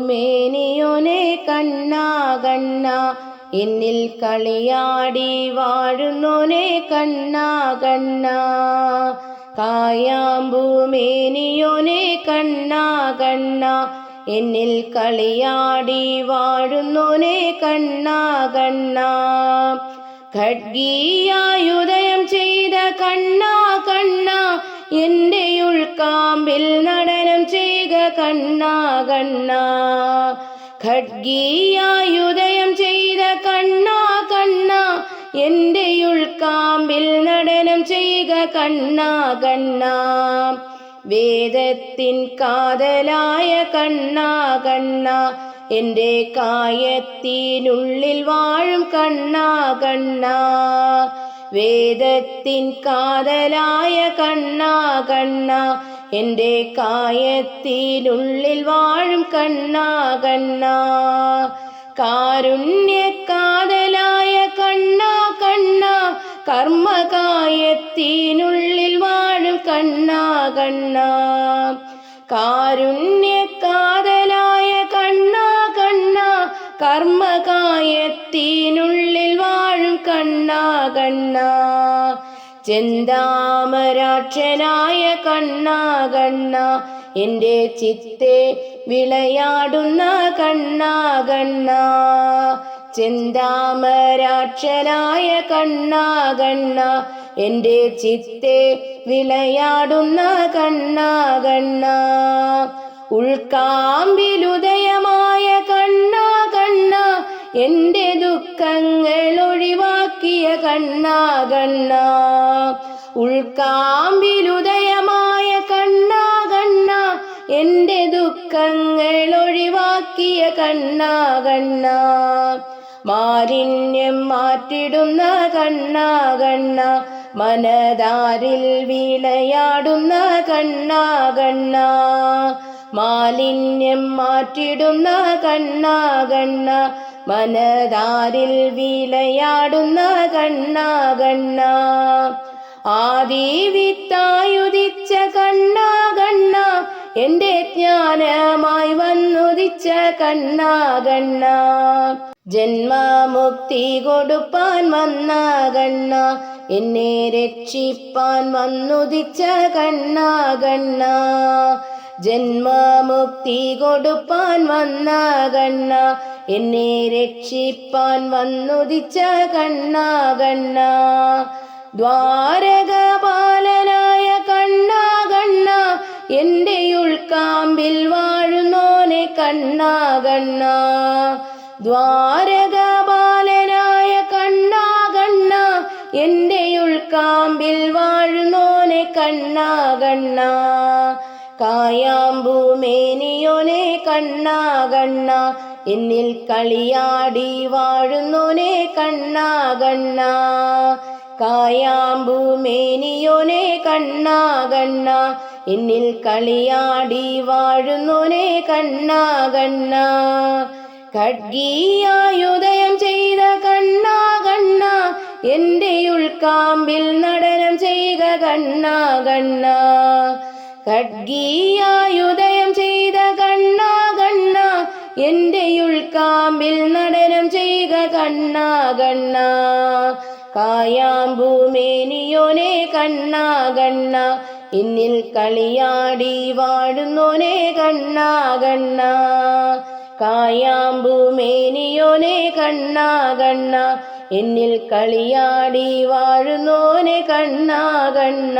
മേനിയോനെ കണ്ണാ കണ്ണ. എന്നിൽ കളിയാടി വാഴുന്നോനെ കണ്ണാ കണ്ണ. കായാമ്പുമേനിയോനെ കണ്ണാ കണ്ണ. എന്നിൽ കളിയാടി വാഴുന്നോനെ കണ്ണാ കണ്ണ. ഖഡ്ഗീയായുദയം ചെയ്ത കണ്ണ എന്റെ ഉൾക്കാമ്പിൽ നടനം ചെയ്യുക കണ്ണാ കണ്ണാ. ഖഡ്ഗീയായുദയം ചെയ്ത കണ്ണാ കണ്ണാ. എന്റെ ഉൾക്കാമ്പിൽ നടനം ചെയ്യുക കണ്ണാ കണ്ണാ. വേദത്തിൻ കാതലായ കണ്ണാ കണ്ണാ. എന്റെ കായത്തിനുള്ളിൽ വാഴും കണ്ണാ കണ്ണ. വേദത്തിൻ കാതലായ കണ്ണാ കണ്ണ എന്റെ കായത്തിനുള്ളിൽ വാഴും കണ്ണാ കണ്ണ. കാരുണ്യക്കാതലായ കണ്ണാ കണ്ണ കർമ്മകായത്തിനുള്ളിൽ വാഴും കണ്ണാ കണ്ണ. കാരുണ്യക്കാതലായ കർമ്മകായത്തിനുള്ളിൽ വാഴും കണ്ണാ കണ്ണാ. ചെന്താമരാക്ഷനായ കണ്ണാ കണ്ണാ. എന്റെ ചിത്തെ വിളയാടുന്ന കണ്ണാ കണ്ണാ. ചെന്താമരാക്ഷനായ കണ്ണാ കണ്ണാ. എന്റെ ചിത്തെ വിളയാടുന്ന കണ്ണാ കണ്ണ. ഉൾക്കാമ്പിലുദയമായ കണ്ണ എന്റെ ദുഃഖങ്ങൾ ഒഴിവാക്കിയ കണ്ണാ കണ്ണ. ഉൾക്കാമ്പിലുദയമായ കണ്ണാ കണ്ണ. എന്റെ ദുഃഖങ്ങൾ ഒഴിവാക്കിയ കണ്ണാ കണ്ണ. മാലിന്യം മാറ്റിടുന്ന കണ്ണാ കണ്ണ. മനതാരിൽ വിളയാടുന്ന കണ്ണാ കണ്ണ. മാലിന്യം മാറ്റിടുന്ന കണ്ണാ കണ്ണ. മനതാരിൽ വിളയാടുന്ന കണ്ണാ കണ്ണ. ആദി വിത്തായുദിച്ച കണ്ണാ കണ്ണ. എന്റെ ജ്ഞാനമായി വന്നുദിച്ച കണ്ണാ കണ്ണ. ജന്മമുക്തി കൊടുപ്പാൻ വന്ന കണ്ണ. എന്നെ രക്ഷിപ്പാൻ വന്നുദിച്ച കണ്ണാ കണ്ണ. ജന്മമുക്തി കൊടുപ്പാൻ വന്ന കണ്ണ. എന്നെ രക്ഷിപ്പാൻ വന്നുദിച്ച കണ്ണാ കണ്ണ. ദ്വാരകപാലനായ കണ്ണാ കണ്ണ. എന്റെ ഉൾക്കാമ്പിൽ വാഴുന്നോനെ കണ്ണാ കണ്ണ. ദ്വാരകപാലനായ കണ്ണാ കണ്ണ. എന്റെ ഉൾക്കാമ്പിൽ വാഴുന്നോനെ കണ്ണാ കണ്ണ. കായാമ്പൂമേനിയോനെ കണ്ണാ കണ്ണ. എന്നിൽ കളിയാടി വാഴുന്നോനെ കണ്ണാ കണ്ണ. കായാമ്പൂമേനിയോനെ കണ്ണാ കണ്ണ. എന്നിൽ കളിയാടി വാഴുന്നോനെ കണ്ണാ കണ്ണ. ഖഡ്ഗീയായുദയം ചെയ്ത കണ്ണാ കണ്ണ. എന്റെ ഉൾക്കാമ്പിൽ നടനം ചെയ്യുക കണ്ണാ കണ്ണ. ഖഡ്ഗീയായുദയം ചെയ്ത കണ്ണാ കണ്ണ. എന്റെ കണ്ണാ കണ്ണ കായാമ്പൂമേനിയോനെ കണ്ണാ കണ്ണ എന്നിൽ കളിയാടി വാഴുന്നോനെ കണ്ണാ കണ്ണ കായാമ്പൂമേനിയോനെ കണ്ണാ കണ്ണ എന്നിൽ കളിയാടി വാഴുന്നോനെ കണ്ണാ കണ്ണ